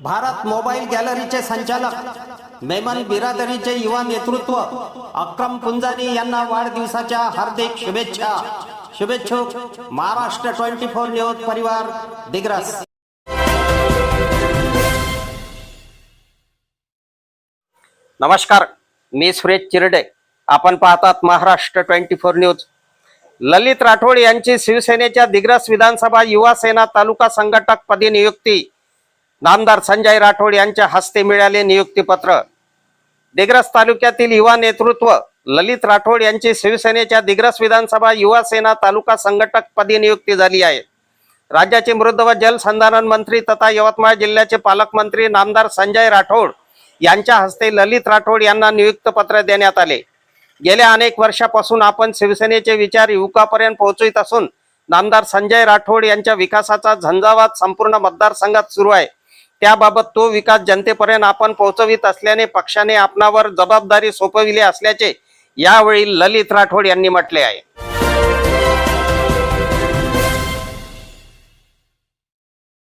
Bharat mobile गॅलरीचे संचालक मेमन बिरादरीचे युवा नेतृत्व अक्रम कुंजानी यांना वाढदिवसाच्या हार्दिक शुभेच्छा. शुभेच्छुक महाराष्ट्र ट्वेंटी फोर न्यूज परिवार दिग्रस. नमस्कार मी सुरेश चिरडे. आपण पाहतात Maharashtra twenty four news. Lalit Rathod यांची शिवसेनेच्या दिग्रस विधानसभा युवा सेना तालुका संघटक पदी नियुक्ती. नामदार संजय राठोड यांच्या हस्ते मिळाले नियुक्तीपत्र. दिग्रस तालुक्यातील युवा नेतृत्व ललित राठोड यांची शिवसेनेच्या दिग्रस विधानसभा युवा सेना तालुका संघटक पदी नियुक्ती झाली आहे. राज्याचे मृद व जलसंधारण मंत्री तथा यवतमाळ जिल्ह्याचे पालकमंत्री नामदार संजय राठोड यांच्या हस्ते ललित राठोड यांना नियुक्त पत्र देण्यात आले. गेल्या अनेक वर्षापासून आपण शिवसेनेचे विचार युवकापर्यंत पोहोचवित असून नामदार संजय राठोड यांच्या विकासाचा झंझावात संपूर्ण मतदारसंघात सुरू आहे. त्याबाबत तो विकास जनतेपर्यंत आपण पोहोचवित असल्याने पक्षाने आपणावर जबाबदारी सोपविली असल्याचे यावेळी ललित राठोड यांनी म्हटले आहे.